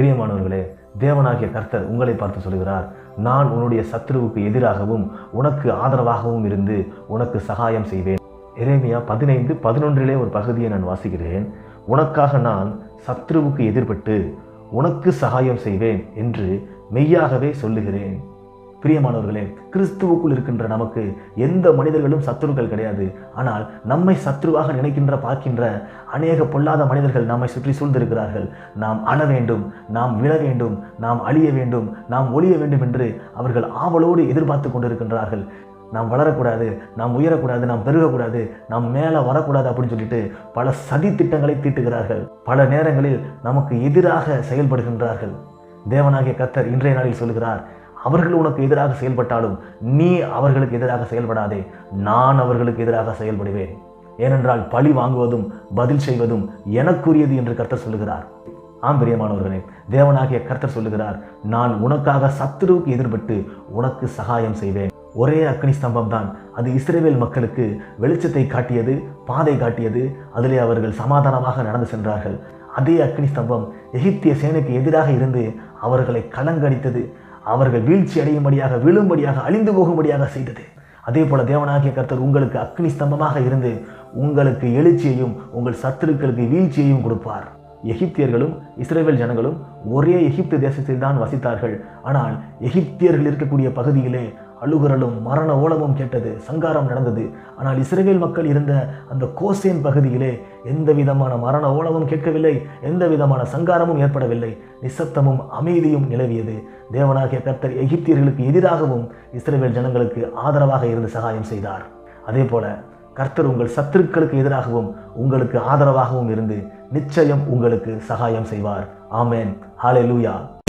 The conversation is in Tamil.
பிரியமானவர்களே தேவனாகிய கர்த்தர் உங்களை பார்த்து சொல்கிறார் நான் உன்னுடைய சத்ருவுக்கு எதிராகவும் உனக்கு ஆதரவாகவும் இருந்து உனக்கு சகாயம் செய்வேன். இறைமையா பதினைந்து பதினொன்றிலே ஒரு பகுதியை நான் வாசிக்கிறேன். உனக்காக நான் சத்ருவுக்கு எதிர்பட்டு உனக்கு சகாயம் செய்வேன் என்று மெய்யாகவே சொல்லுகிறேன். பிரியமானவர்களே கிறிஸ்துவுக்குள் இருக்கின்ற நமக்கு எந்த மனிதர்களும் சத்துருக்கள் கிடையாது. ஆனால் நம்மை சத்ருவாக நினைக்கின்ற பார்க்கின்ற அநேக பொல்லாத மனிதர்கள் நம்மை சுற்றி சூழ்ந்திருக்கிறார்கள். நாம் அழ வேண்டும் நாம் விழ வேண்டும் நாம் அழிய வேண்டும் நாம் ஒழிய வேண்டும் என்று அவர்கள் ஆவலோடு எதிர்பார்த்து கொண்டிருக்கின்றார்கள். நாம் வளரக்கூடாது நாம் உயரக்கூடாது நாம் பெருகக்கூடாது நாம் மேலே வரக்கூடாது அப்படின்னு சொல்லிட்டு பல சதி திட்டங்களை தீட்டுகிறார்கள். பல நேரங்களில் நமக்கு எதிராக செயல்படுகின்றார்கள். தேவனாகிய கத்தர் இன்றைய நாளில் சொல்கிறார் அவர்கள் உனக்கு எதிராக செயல்பட்டாலும் நீ அவர்களுக்கு எதிராக செயல்படாதே. நான் அவர்களுக்கு எதிராக செயல்படுவேன். ஏனென்றால் பழி வாங்குவதும் பதில் செய்வதும் எனக்குரியது என்று கர்த்தர் சொல்லுகிறார். ஆம் பிரியமானவர்களே தேவனாகிய கர்த்தர் சொல்லுகிறார் நான் உனக்காக சத்துருவுக்கு எதிர்பட்டு உனக்கு சகாயம் செய்வேன். ஒரே அக்னி ஸ்தம்பம் தான் அது இஸ்ரேவேல் மக்களுக்கு வெளிச்சத்தை காட்டியது பாதை காட்டியது அதிலே அவர்கள் சமாதானமாக நடந்து சென்றார்கள். அதே அக்னி ஸ்தம்பம் எகிப்திய சேனைக்கு எதிராக இருந்து அவர்களை கலங்கடித்தது. அவர்கள் வீழ்ச்சி அடையும்படியாக விழும்படியாக அழிந்து போகும்படியாக செய்தது. அதே போல தேவனாகிய கர்த்தர் உங்களுக்கு அக்னி ஸ்தம்பமாக இருந்து உங்களுக்கு எழுச்சியையும் உங்கள் சத்துருக்களுக்கு வீழ்ச்சியையும் கொடுப்பார். எகிப்தியர்களும் இஸ்ரேல் ஜனங்களும் ஒரே எகிப்து தேசத்தில் தான் வசித்தார்கள். ஆனால் எகிப்தியர்கள் இருக்கக்கூடிய பகுதியிலே அழுகுரலும் மரண ஓலமும் கேட்டது சங்காரம் நடந்தது. ஆனால் இஸ்ரேல் மக்கள் இருந்த அந்த கோசேன் பகுதியிலே எந்த விதமான மரண ஓலமும் கேட்கவில்லை எந்த விதமான சங்காரமும் ஏற்படவில்லை. நிசப்தமும் அமைதியும் நிலவியது. தேவனாகிய கர்த்தர் எகிப்தியர்களுக்கு எதிராகவும் இஸ்ரேல் ஜனங்களுக்கு ஆதரவாக இருந்து சகாயம் செய்தார். அதே போல கர்த்தர் உங்கள் சத்துருக்களுக்கு எதிராகவும் உங்களுக்கு ஆதரவாகவும் இருந்து நிச்சயம் உங்களுக்கு சகாயம் செய்வார். ஆமேன். ஹalleluya.